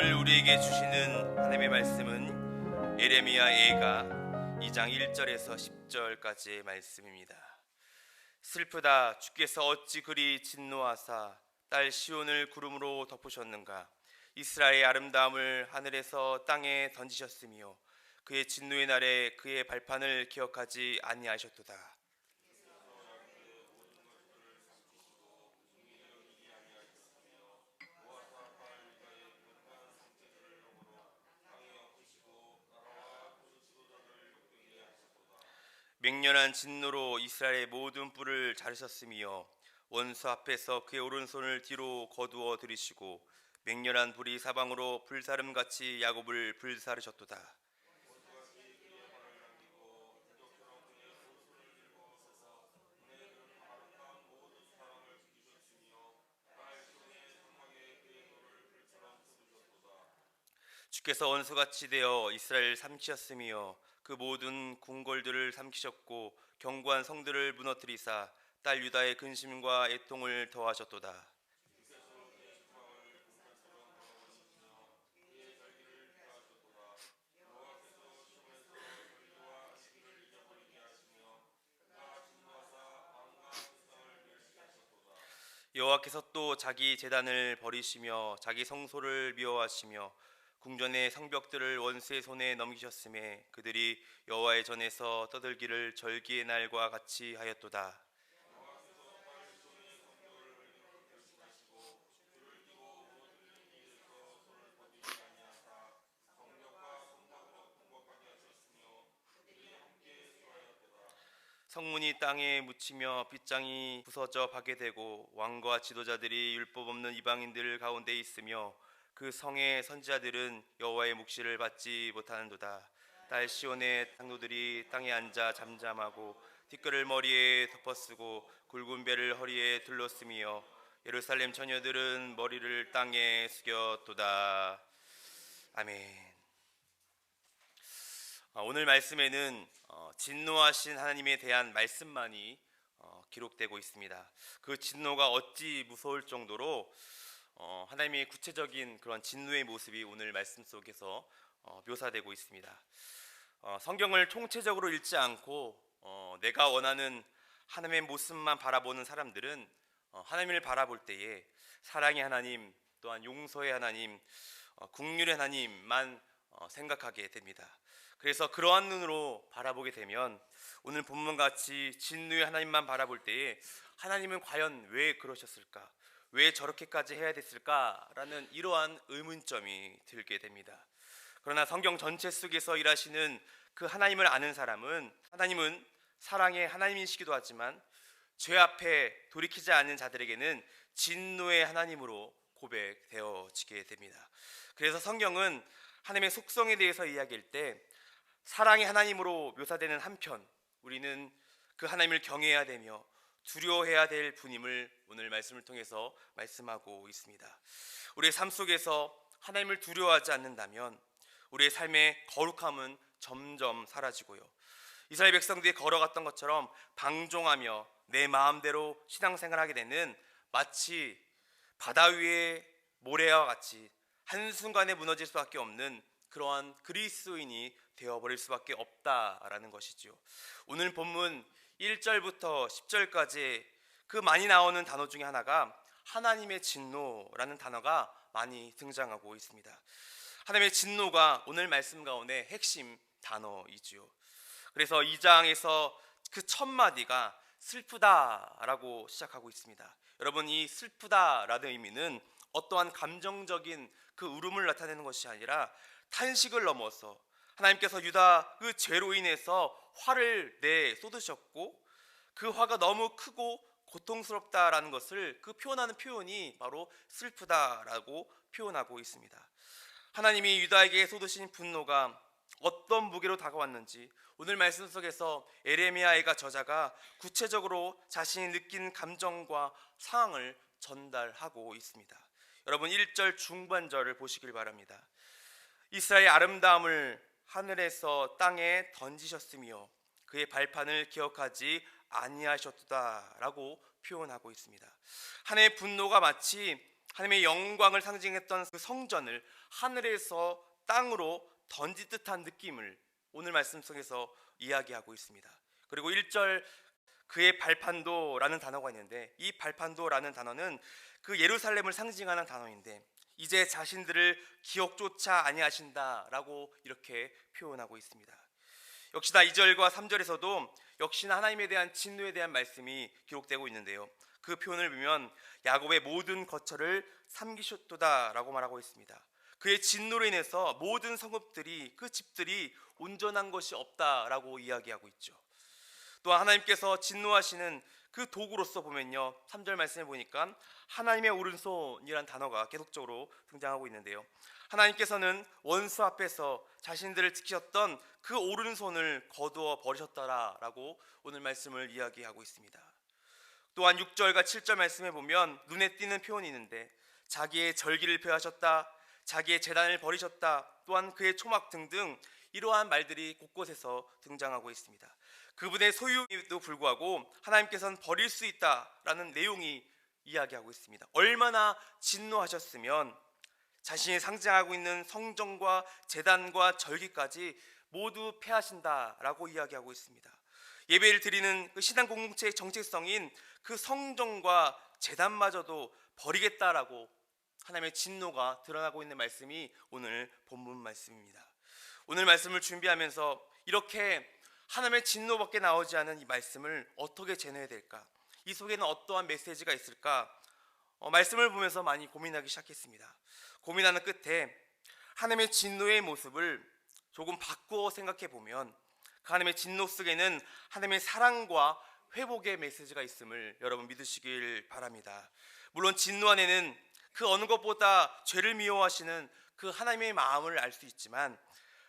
오늘 우리에게 주시는 하나님의 말씀은 에레미야 애가 2장 1절에서 10절까지의 말씀입니다. 슬프다 주께서 어찌 그리 진노하사 딸 시온을 구름으로 덮으셨는가 이스라엘의 아름다움을 하늘에서 땅에 던지셨으며 그의 진노의 날에 그의 발판을 기억하지 아니하셨도다. 맹렬한 진노로 이스라엘의 모든 뿔을 자르셨으며 원수 앞에서 그의 오른손을 뒤로 거두어 들이시고 맹렬한 불이 사방으로 불사름 같이 야곱을 불사르셨도다. 주께서 원수같이 되어 이스라엘 삼키셨으며 그 모든 궁궐들을 삼키셨고 견고한 성들을 무너뜨리사 딸 유다의 근심과 애통을 더하셨도다. 여호와께서 또 자기 재단을 버리시며 자기 성소를 미워하시며 궁전의 성벽들을 원수의 손에 넘기셨음에 그들이 여호와의 전에서 떠들기를 절기의 날과 같이 하였도다. 성문이 땅에 묻히며 빗장이 부서져 파괴되고 왕과 지도자들이 율법 없는 이방인들 가운데 있으며 그 성의 선지자들은 여호와의 묵시를 받지 못하는도다. 딸 시온의 당노들이 땅에 앉아 잠잠하고 티끌을 머리에 덮어쓰고 굵은 배를 허리에 둘러쓰며 예루살렘 처녀들은 머리를 땅에 숙였도다. 아멘. 아, 오늘 말씀에는 어, 진노하신 하나님에 대한 말씀만이 어, 기록되고 있습니다. 그 진노가 어찌 무서울 정도로 어, 하나님의 구체적인 그런 진노의 모습이 오늘 말씀 속에서 묘사되고 있습니다. 성경을 총체적으로 읽지 않고 내가 원하는 하나님의 모습만 바라보는 사람들은 하나님을 바라볼 때에 사랑의 하나님 또한 용서의 하나님, 국률의 하나님만 생각하게 됩니다. 그래서 그러한 눈으로 바라보게 되면 오늘 본문 같이 진노의 하나님만 바라볼 때에 하나님은 과연 왜 그러셨을까? 왜 저렇게까지 해야 됐을까라는 이러한 의문점이 들게 됩니다. 그러나 성경 전체 속에서 일하시는 그 하나님을 아는 사람은 하나님은 사랑의 하나님이시기도 하지만 죄 앞에 돌이키지 않는 자들에게는 진노의 하나님으로 고백되어지게 됩니다. 그래서 성경은 하나님의 속성에 대해서 이야기할 때 사랑의 하나님으로 묘사되는 한편 우리는 그 하나님을 경외해야 되며 두려워해야 될 분임을 오늘 말씀을 통해서 말씀하고 있습니다. 우리의 삶 속에서 하나님을 두려워하지 않는다면 우리의 삶의 거룩함은 점점 사라지고요. 이스라엘 백성들이 걸어갔던 것처럼 방종하며 내 마음대로 신앙생활하게 되는 마치 바다 위의 모래와 같이 한순간에 무너질 수밖에 없는 그러한 그리스도인이 되어버릴 수밖에 없다라는 것이지요. 오늘 본문 1절부터 10절까지 그 많이 나오는 단어 중에 하나가 하나님의 진노라는 단어가 많이 등장하고 있습니다. 하나님의 진노가 오늘 말씀 가운데 핵심 단어이지요. 그래서 2장에서 그 첫 마디가 슬프다라고 시작하고 있습니다. 여러분 이 슬프다라는 의미는 어떠한 감정적인 그 울음을 나타내는 것이 아니라 탄식을 넘어서 하나님께서 유다 그 죄로 인해서 화를 내 쏟으셨고 그 화가 너무 크고 고통스럽다라는 것을 그 표현하는 표현이 바로 슬프다라고 표현하고 있습니다. 하나님이 유다에게 쏟으신 분노가 어떤 무게로 다가왔는지 오늘 말씀 속에서 에레미야의가 저자가 구체적으로 자신이 느낀 감정과 상황을 전달하고 있습니다. 여러분 1절 중반절을 보시길 바랍니다. 이스라엘 아름다움을 하늘에서 땅에 던지셨으며 그의 발판을 기억하지 아니하셨다라고 표현하고 있습니다. 하나님의 분노가 마치 하나님의 영광을 상징했던 그 성전을 하늘에서 땅으로 던진 듯한 느낌을 오늘 말씀 속에서 이야기하고 있습니다. 그리고 1절 그의 발판도라는 단어가 있는데 이 발판도라는 단어는 그 예루살렘을 상징하는 단어인데 이제 자신들을 기억조차 아니하신다라고 이렇게 표현하고 있습니다. 역시나 2절과 3절에서도 역시나 하나님에 대한 진노에 대한 말씀이 기록되고 있는데요. 그 표현을 보면 야곱의 모든 거처를 삼기셨도다라고 말하고 있습니다. 그의 진노로 인해서 모든 성읍들이 그 집들이 온전한 것이 없다라고 이야기하고 있죠. 또한 하나님께서 진노하시는 그 도구로서 보면요. 3절 말씀해 보니까 하나님의 오른손이란 단어가 계속적으로 등장하고 있는데요. 하나님께서는 원수 앞에서 자신들을 지키셨던 그 오른손을 거두어 버리셨다라고 오늘 말씀을 이야기하고 있습니다. 또한 6절과 7절 말씀에 보면 눈에 띄는 표현이 있는데 자기의 절기를 폐하셨다, 자기의 재단을 버리셨다, 또한 그의 초막 등등 이러한 말들이 곳곳에서 등장하고 있습니다. 그분의 소유에도 불구하고 하나님께서는 버릴 수 있다라는 내용이 이야기하고 있습니다. 얼마나 진노하셨으면 자신이 상징하고 있는 성전과 재단과 절기까지 모두 폐하신다라고 이야기하고 있습니다. 예배를 드리는 그 신앙 공동체의 정체성인 그 성전과 재단마저도 버리겠다라고 하나님의 진노가 드러나고 있는 말씀이 오늘 본문 말씀입니다. 오늘 말씀을 준비하면서 이렇게 하나님의 진노밖에 나오지 않은 이 말씀을 어떻게 전해야 될까? 이 속에는 어떠한 메시지가 있을까? 어, 말씀을 보면서 많이 고민하기 시작했습니다. 고민하는 끝에 하나님의 진노의 모습을 조금 바꾸어 생각해 보면 그 하나님의 진노 속에는 하나님의 사랑과 회복의 메시지가 있음을 여러분 믿으시길 바랍니다. 물론 진노 안에는 그 어느 것보다 죄를 미워하시는 그 하나님의 마음을 알 수 있지만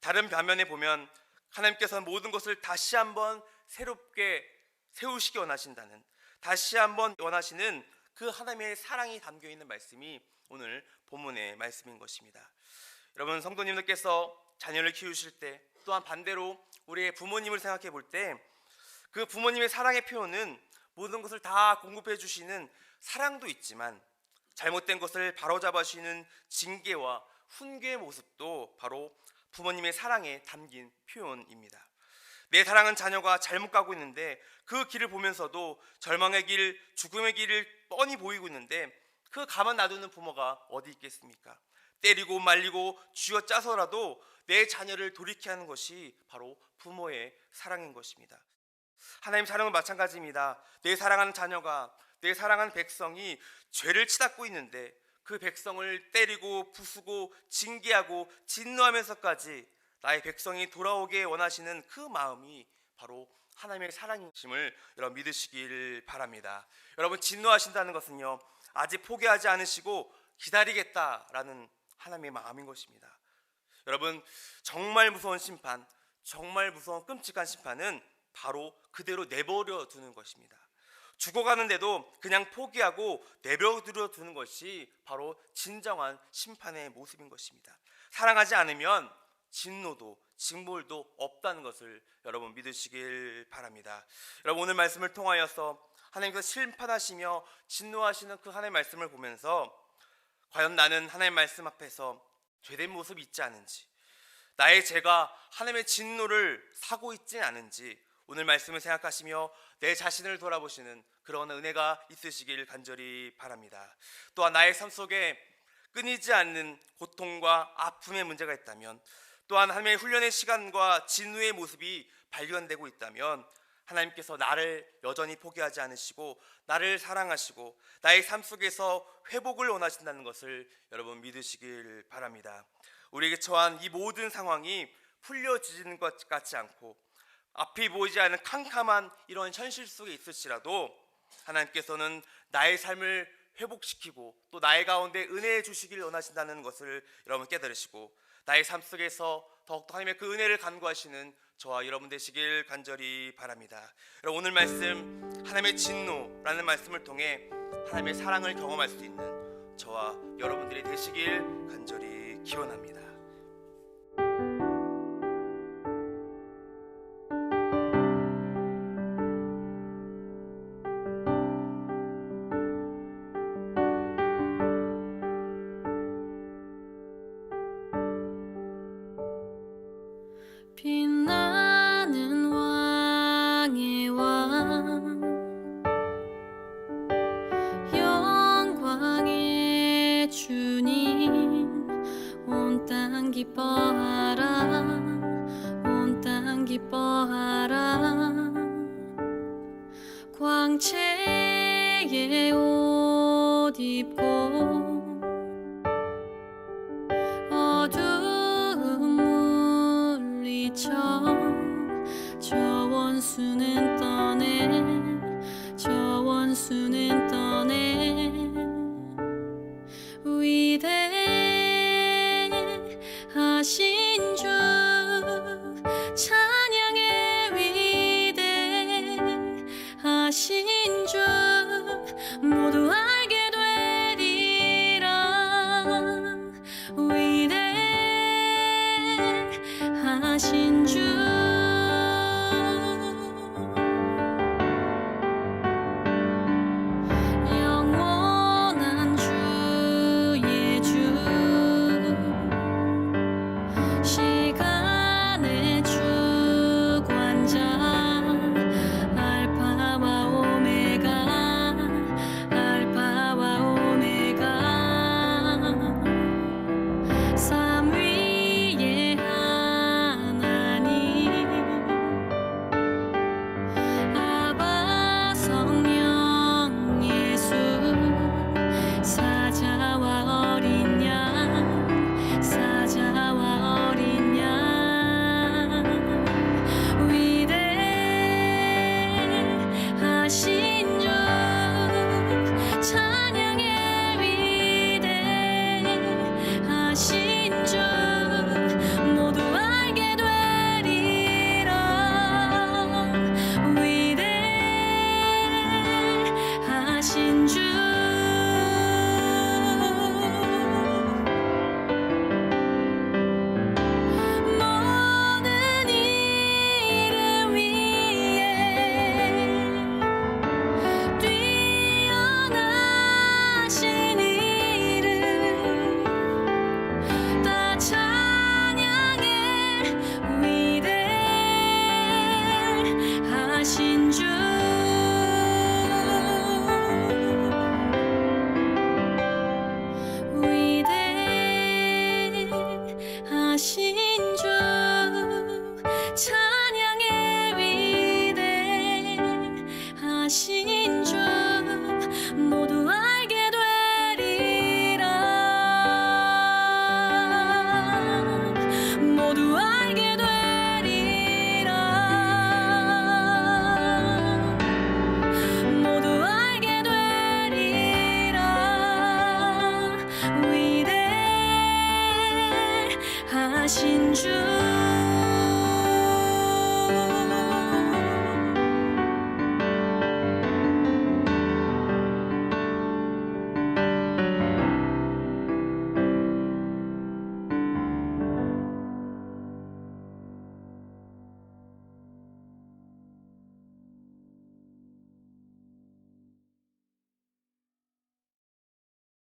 다른 반면에 보면 하나님께서는 모든 것을 다시 한번 새롭게 세우시기 원하신다는 다시 한번 원하시는 그 하나님의 사랑이 담겨 있는 말씀이 오늘 본문의 말씀인 것입니다. 여러분 성도님들께서 자녀를 키우실 때 또한 반대로 우리의 부모님을 생각해 볼 때 그 부모님의 사랑의 표현은 모든 것을 다 공급해 주시는 사랑도 있지만 잘못된 것을 바로잡아 주시는 징계와 훈계의 모습도 바로 부모님의 사랑에 담긴 표현입니다. 내 사랑은 자녀가 잘못 가고 있는데 그 길을 보면서도 절망의 길, 죽음의 길을 뻔히 보이고 있는데 그 가만 놔두는 부모가 어디 있겠습니까? 때리고 말리고 쥐어 짜서라도 내 자녀를 돌이켜 하는 것이 바로 부모의 사랑인 것입니다. 하나님 사랑은 마찬가지입니다. 내 사랑하는 자녀가 내 사랑하는 백성이 죄를 치닫고 있는데 그 백성을 때리고 부수고 징계하고 진노하면서까지 나의 백성이 돌아오게 원하시는 그 마음이 바로 하나님의 사랑이심을 여러분 믿으시길 바랍니다. 여러분 진노하신다는 것은요 아직 포기하지 않으시고 기다리겠다라는 하나님의 마음인 것입니다. 여러분 정말 무서운 심판, 정말 무서운 끔찍한 심판은 바로 그대로 내버려 두는 것입니다. 죽어가는데도 그냥 포기하고 내버려 두는 것이 바로 진정한 심판의 모습인 것입니다. 사랑하지 않으면 진노도 징벌도 없다는 것을 여러분 믿으시길 바랍니다. 여러분 오늘 말씀을 통하여서 하나님께서 심판하시며 진노하시는 그 하나님의 말씀을 보면서 과연 나는 하나님의 말씀 앞에서 죄된 모습이 있지 않은지 나의 죄가 하나님의 진노를 사고 있지 않은지 오늘 말씀을 생각하시며 내 자신을 돌아보시는 그런 은혜가 있으시길 간절히 바랍니다. 또한 나의 삶 속에 끊이지 않는 고통과 아픔의 문제가 있다면 또한 하나님의 훈련의 시간과 진우의 모습이 발견되고 있다면 하나님께서 나를 여전히 포기하지 않으시고 나를 사랑하시고 나의 삶 속에서 회복을 원하신다는 것을 여러분 믿으시길 바랍니다. 우리에게 처한 이 모든 상황이 풀려지는 것 같지 않고 앞이 보이지 않는 캄캄한 이런 현실 속에 있을지라도 하나님께서는 나의 삶을 회복시키고 또 나의 가운데 은혜 주시길 원하신다는 것을 여러분 깨달으시고 나의 삶 속에서 더욱더 하나님의 그 은혜를 간구하시는 저와 여러분 되시길 간절히 바랍니다. 여러분 오늘 말씀 하나님의 진노라는 말씀을 통해 하나님의 사랑을 경험할 수 있는 저와 여러분들이 되시길 간절히 기원합니다. 땅 기뻐하라. 온 땅 기뻐하라. 광채에 옷 입고 should.